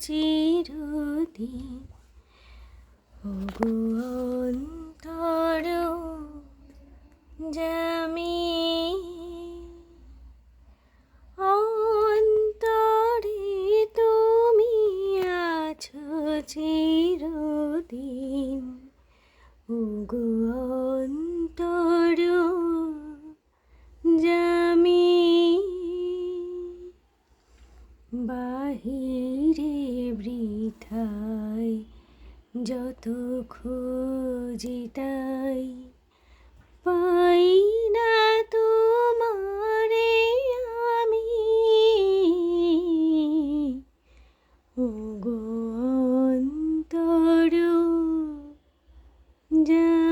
চিরদিন ওগো অন্তর জামি অন্তরে তুমি আছো চিরদিন ওগো অন্তর জামি বাহির পাই যত খুঁজি তাই পাই না তোমারে আমি। ওগো যা